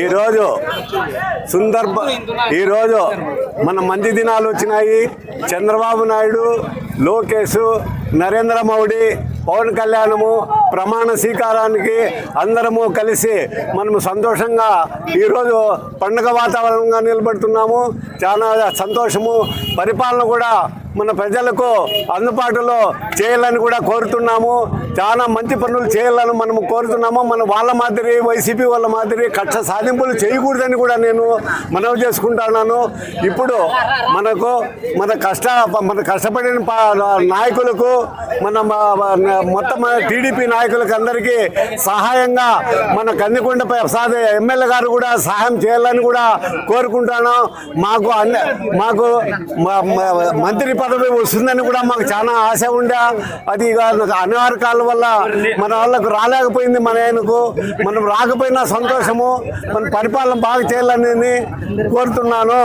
ఈరోజు సుందర్భ ఈరోజు మన మంచి దినాలు వచ్చినాయి. చంద్రబాబు నాయుడు లోకేష్ నరేంద్ర మోడీ పవన్ కళ్యాణము ప్రమాణ స్వీకారానికి అందరము కలిసి మనము సంతోషంగా ఈరోజు పండుగ వాతావరణంగా నిలబడుతున్నాము. చాలా సంతోషము. పరిపాలన కూడా మన ప్రజలకు అందుబాటులో చేయాలని కూడా కోరుతున్నాము. చాలా మంచి పనులు చేయాలని మనము కోరుతున్నాము. మన వాళ్ళ మాదిరి వైసీపీ వాళ్ళ మాదిరి కక్ష సాధింపులు చేయకూడదని కూడా నేను మనవి చేసుకుంటున్నాను. ఇప్పుడు మనకు మన కష్ట మన కష్టపడిన పా- నాయకులకు మన మొత్తం టీడీపీ నాయకులకు అందరికీ సహాయంగా మన కందికొండ ప్రసాద్ ఎమ్మెల్యే గారు కూడా సహాయం చేయాలని కూడా కోరుకుంటాను మాకు అన్ని మాకు మంత్రి పదవి వస్తుందని కూడా మాకు చాలా ఆశ ఉండే. అది అనివార్యాల వల్ల మన వాళ్ళకు రాలేకపోయింది మన ఆయనకు. మనం రాకపోయినా సంతోషము మన పరిపాలన బాగా చేయాలని కోరుతున్నాను.